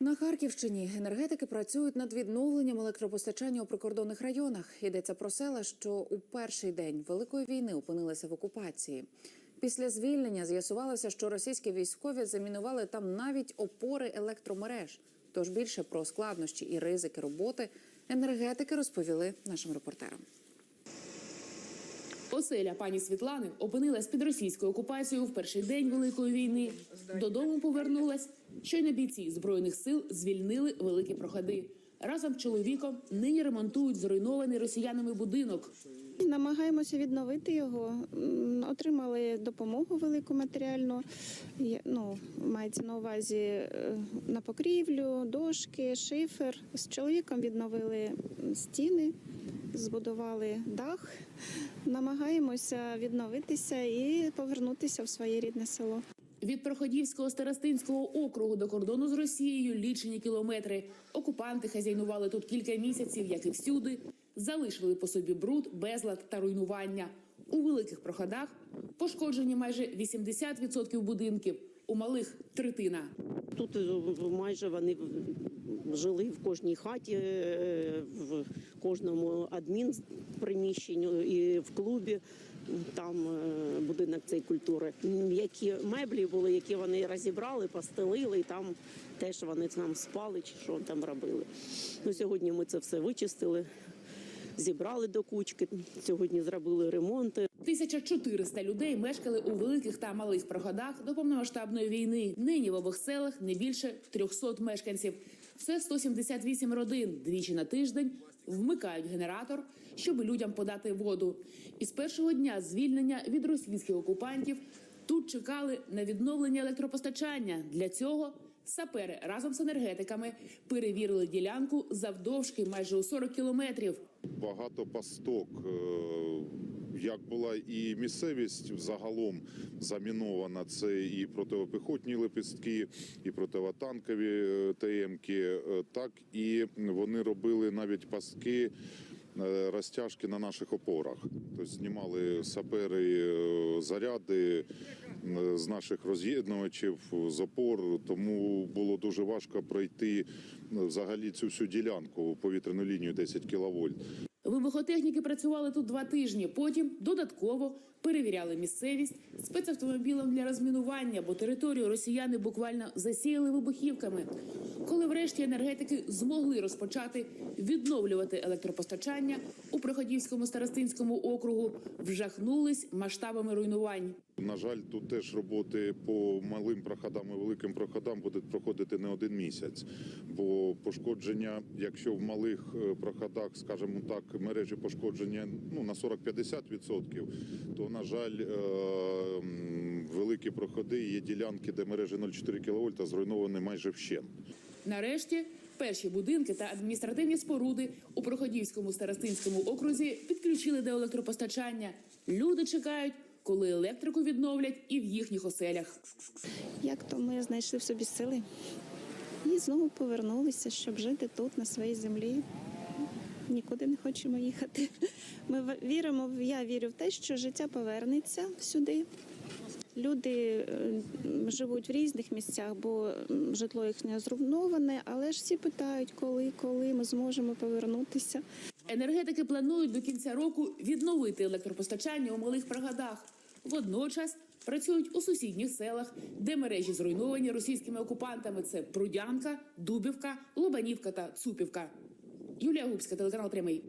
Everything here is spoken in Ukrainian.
На Харківщині енергетики працюють над відновленням електропостачання у прикордонних районах. Йдеться про села, що у перший день великої війни опинилися в окупації. Після звільнення з'ясувалося, що російські військові замінували там навіть опори електромереж. Тож більше про складнощі і ризики роботи енергетики розповіли нашим репортерам. Оселя пані Світлани опинилась під російською окупацією в перший день Великої війни. Додому повернулась. Щойно бійці збройних сил звільнили великі проходи. Разом з чоловіком нині ремонтують зруйнований росіянами будинок. Намагаємося відновити його. Отримали допомогу велику матеріальну. Ну, мається на увазі е, на покрівлю, дошки, шифер. З чоловіком відновили стіни, збудували дах. Намагаємося відновитися і повернутися в своє рідне село. Від Проходівського старостинського округу до кордону з Росією лічені кілометри. Окупанти хазяйнували тут кілька місяців, як і всюди. Залишили по собі бруд, безлад та руйнування. У великих проходах пошкоджені майже 80% будинків, у малих третина. Тут е, майже вони жили в кожній хаті, е, в кожному адмінприміщенні і в клубі. Там е, будинок цієї культури. Які меблі були, які вони розібрали, постелили, і там теж вони там спали чи що там робили. Ну, сьогодні ми це все вичистили, зібрали до кучки. Сьогодні зробили ремонти. 1400 людей мешкали у великих та малих проходах до повномасштабної війни. Нині в обох селах не більше 300 мешканців. Це 178 родин. Двічі на тиждень вмикають генератор, щоб людям подати воду. І з першого дня звільнення від російських окупантів тут чекали на відновлення електропостачання. Для цього сапери разом з енергетиками перевірили ділянку завдовжки майже у 40 кілометрів. багато пасток. Як була і місцевість загалом замінована, це і противопіхотні лепістки, і противотанкові е, ТМки, е, так і вони робили навіть пастки. е, Розтяжки на наших опорах, тобто знімали сапери заряди з наших роз'єднувачів з опор, тому було дуже важко пройти взагалі цю всю ділянку повітряну лінію 10 кВт. Вибухотехніки працювали тут два тижні. Потім додатково перевіряли місцевість спецавтомобілем для розмінування, бо територію росіяни буквально засіяли вибухівками. Коли врешті енергетики змогли розпочати відновлювати електропостачання у Проходівському старостинському округу, вжахнулись масштабами руйнувань. На жаль, тут теж роботи по малим проходам і великим проходам будуть проходити не один місяць, бо пошкодження, якщо в малих е, проходах, скажімо так, мережі пошкодження ну на 40-50%, то на жаль, е, великі проходи є ділянки, де мережі 0,4 кВт зруйновані майже вщент. Нарешті перші будинки та адміністративні споруди у Проходівському старостинському окрузі підключили до електропостачання. Люди чекають, коли електрику відновлять і в їхніх оселях. Як то ми знайшли в собі сили і знову повернулися, щоб жити тут, на своїй землі. Нікуди не хочемо їхати. Ми віримо, я вірю в те, що життя повернеться сюди. Люди живуть в різних місцях, бо житло їхнє зруйноване, але ж всі питають, коли, коли ми зможемо повернутися. Енергетики планують до кінця року відновити електропостачання у малих пригадах. Водночас працюють у сусідніх селах, де мережі зруйновані російськими окупантами. Це Прудянка, Дубівка, Лобанівка та Цупівка. Юлія Губська, телеканал Прямий.